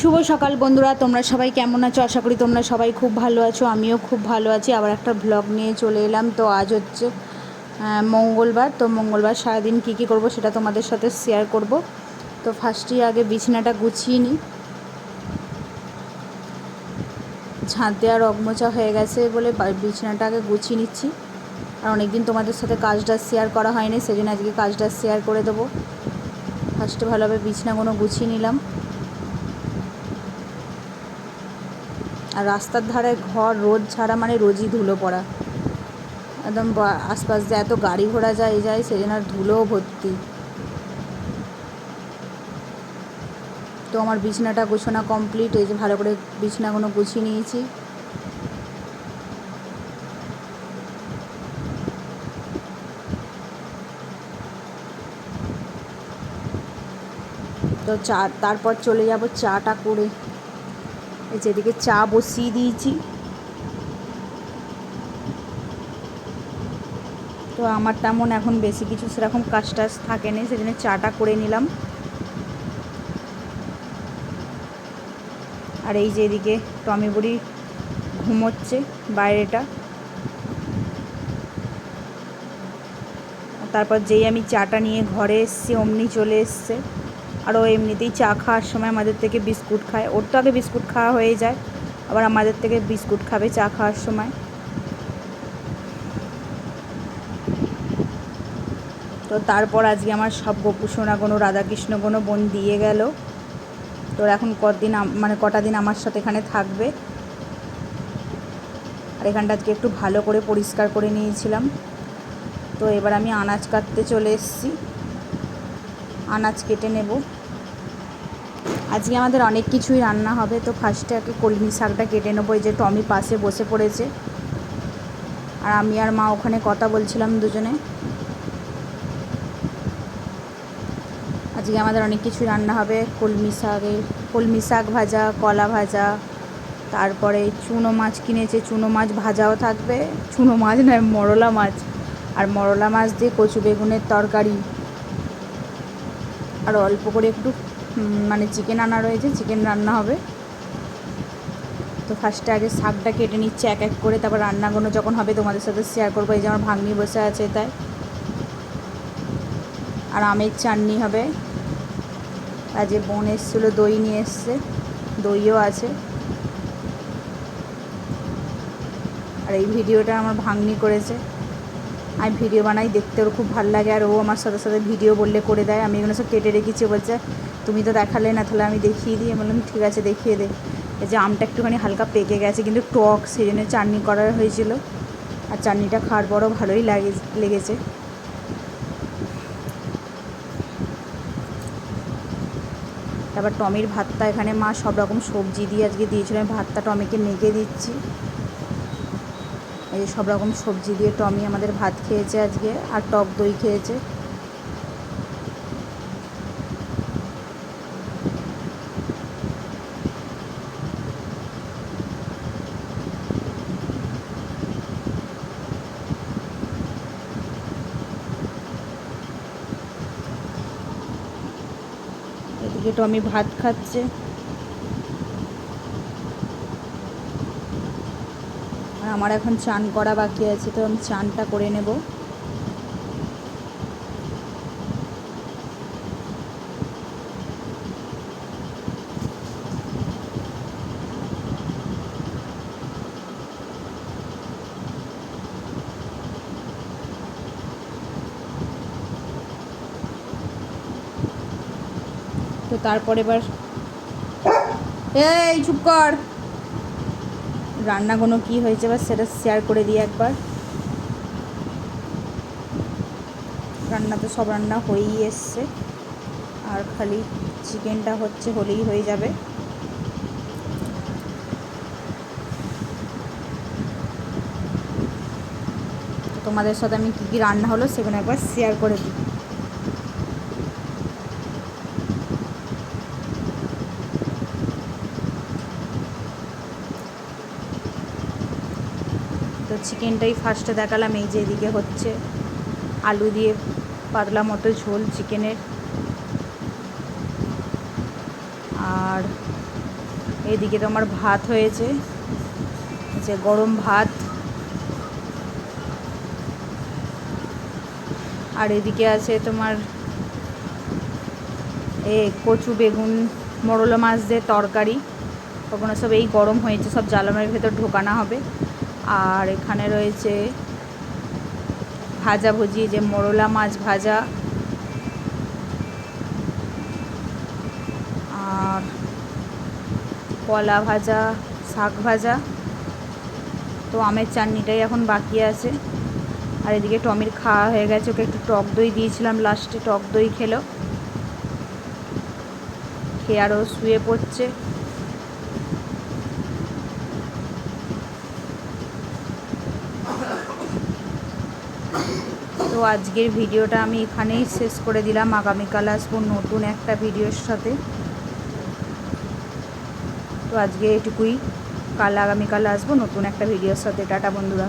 শুভ সকাল বন্ধুরা, তোমরা সবাই কেমন আছো? আশা করি তোমরা সবাই খুব ভালো আছো, আমিও খুব ভালো আছি। আবার একটা ব্লগ নিয়ে চলে এলাম। তো আজ হচ্ছে মঙ্গলবার। তো মঙ্গলবার সারাদিন কী কী করব সেটা তোমাদের সাথে শেয়ার করব। তো ফার্স্টই আগে বিছানাটা গুছিয়ে নিই। ঝাঁট দেওয়া রগমোচা হয়ে গেছে বলে বিছানাটা আগে গুছিয়ে নিচ্ছি। আর অনেকদিন তোমাদের সাথে কাজটা শেয়ার করা হয়নি, সেজন্য আজকে কাজটা শেয়ার করে দেবো। ফার্স্টে ভালোভাবে বিছানাগুলো গুছিয়ে নিলাম। আর রাস্তার ধারে ঘর, রোদ ছাড়া মানে রোজই ধুলো পড়া। একদম আশপাশ দিয়ে এত গাড়ি ঘোড়া যায় যায়, সেজন্য আর ধুলোও ভর্তি। তো আমার বিছনাটা গোছানো কমপ্লিট এই যে ভালো করে বিছনাগুলো গুছিয়ে নিয়েছি। তো চা, তারপর চলে যাব চাটা করে। যেদিকে চা বসিয়ে দিয়েছি। তো আমার তেমন এখন বেশি কিছু সেরকম কাজ টাজ থাকে না সেজন্য চাটা করে নিলাম। আর এই যে এদিকে টমি বুড়ি ঘুমোচ্ছে বাইরেটা। তারপর যেই আমি চাটা নিয়ে ঘরে এসছি, অমনি চলে এসছে। আর ও এমনিতেই চা খাওয়ার সময় আমাদের থেকে বিস্কুট খায়। ওর তো আগে বিস্কুট খাওয়া হয়ে যায়। আবার আমাদের থেকে বিস্কুট খাবে চা খাওয়ার সময়। তো তারপর আজকে আমার সব গোপু সোনা কোনো রাধাকৃষ্ণ কোনো বোন দিয়ে গেল। তোর এখন কদিন মানে কটা দিন আমার সাথে এখানে থাকবে? আর এখানটা আজকে একটু ভালো করে পরিষ্কার করে নিয়েছিলাম। তো এবার আমি আনাজ কাটতে চলে এসেছি। আনাজ কেটে নেব। আজকে আমাদের অনেক কিছুই রান্না হবে, তো ফার্স্টে আগে কলমি শাকটা কেটে নেব, এই যে টমি পাশে বসে পড়েছে। আর আমি আর মা ওখানে কথা বলছিলাম দুজনে। আজকে আমাদের অনেক কিছু রান্না হবে, কলমি শাকের, কলমি শাক ভাজা, কলা ভাজা, তারপরে চুনো মাছ কিনেছে, চুনো মাছ ভাজাও থাকবে, চুনো মাছ নয়, মরলা মাছ। আর মরলা মাছ দিয়ে কচু বেগুনের তরকারি। আর অল্প করে একটু মানে চিকেন আনা রয়েছে চিকেন রান্না হবে। তো ফার্স্টে আগে শাকটা কেটে নিচ্ছে এক এক করে, তারপর রান্নাগুলো যখন হবে তোমাদের সাথে শেয়ার করব। এই যে আমার ভাগ্নি বসে আছে তাই। আর আমের চাটনি হবে। আর যে বোন এসেছিল, দই নিয়ে এসছে, দইও আছে। আর এই ভিডিওটা আমার ভাগ্নি করেছে। আমি ভিডিও বানাই, দেখতে ওর খুব ভালো লাগে আর ও আমার সাথে সাথে ভিডিও বললে করে দেয়। আমি এগুলো সব কেটে রেখেছি বলছে, তুমি তো দেখালে না, তাহলে আমি দেখিয়ে দিই। বললাম, ঠিক আছে, দেখিয়ে দে। যে আমটা একটুখানি হালকা পেকে গেছে, কিন্তু টক, সেই জন্য চাটনি করা হয়েছিল। আর চাটনিটা খাওয়ার পরও ভালোই লাগে, লেগেছে। তারপর টমির ভাতটা এখানে মা সব রকম সবজি দিয়ে আজকে দিয়েছিল। আমি ভাতটা টমিকে মেখে দিচ্ছি। এই সব রকম সবজি দিয়ে টমি আমাদের ভাত খেয়েছে আজকে, আর টক দই খেয়েছে। এদিকে টমি ভাত খাচ্ছে। আর আমার এখন চান করা বাকি আছে, তো আমি চানটা করে নেব। তো তারপর এবার এই, চুপ কর। রান্নাগুলো কি হয়েছে এবার সেটা শেয়ার করে দিই একবার। রান্না তো সব রান্না হয়েই এসছে। আর খালি চিকেনটা হচ্ছে হলেই হয়ে যাবে। তোমাদের সাথে আমি কী কী রান্না হলো সেগুলো একবার শেয়ার করে দিই। তো চিকেনটাই ফার্স্টে দেখালাম, এই যে এদিকে হচ্ছে আলু দিয়ে পাতলা মতো ঝোল চিকেনের। আর এদিকে তোমার ভাত হয়েছে যে গরম ভাত। আর এদিকে আছে তোমার এ কচু, বেগুন, মোরলা মাছ দিয়ে তরকারি। ওখানে সব এই গরম হয়েছে, সব জ্বালানোর ভেতর ঢোকানো হবে। আর এখানে রয়েছে ভাজা ভুজি, যে মোরলা মাছ ভাজা। আর কলা ভাজা, শাক ভাজা। তো আমের চাটনিটাই এখন বাকি আছে। আর এদিকে টমির খাওয়া হয়ে গেছে, ওকে একটু টক দই দিয়েছিলাম লাস্টে, টক দই খেলো। খেয়ে আরও শুয়ে পড়ছে। আজকের ভিডিওটা আমি এখানেই শেষ করে দিলাম। আগামীকাল আসব নতুন একটা ভিডিওর সাথে। তো আজকে এটুকুই। কাল আগামীকাল আসব নতুন একটা ভিডিওর সাথে। টাটা বন্ধুরা।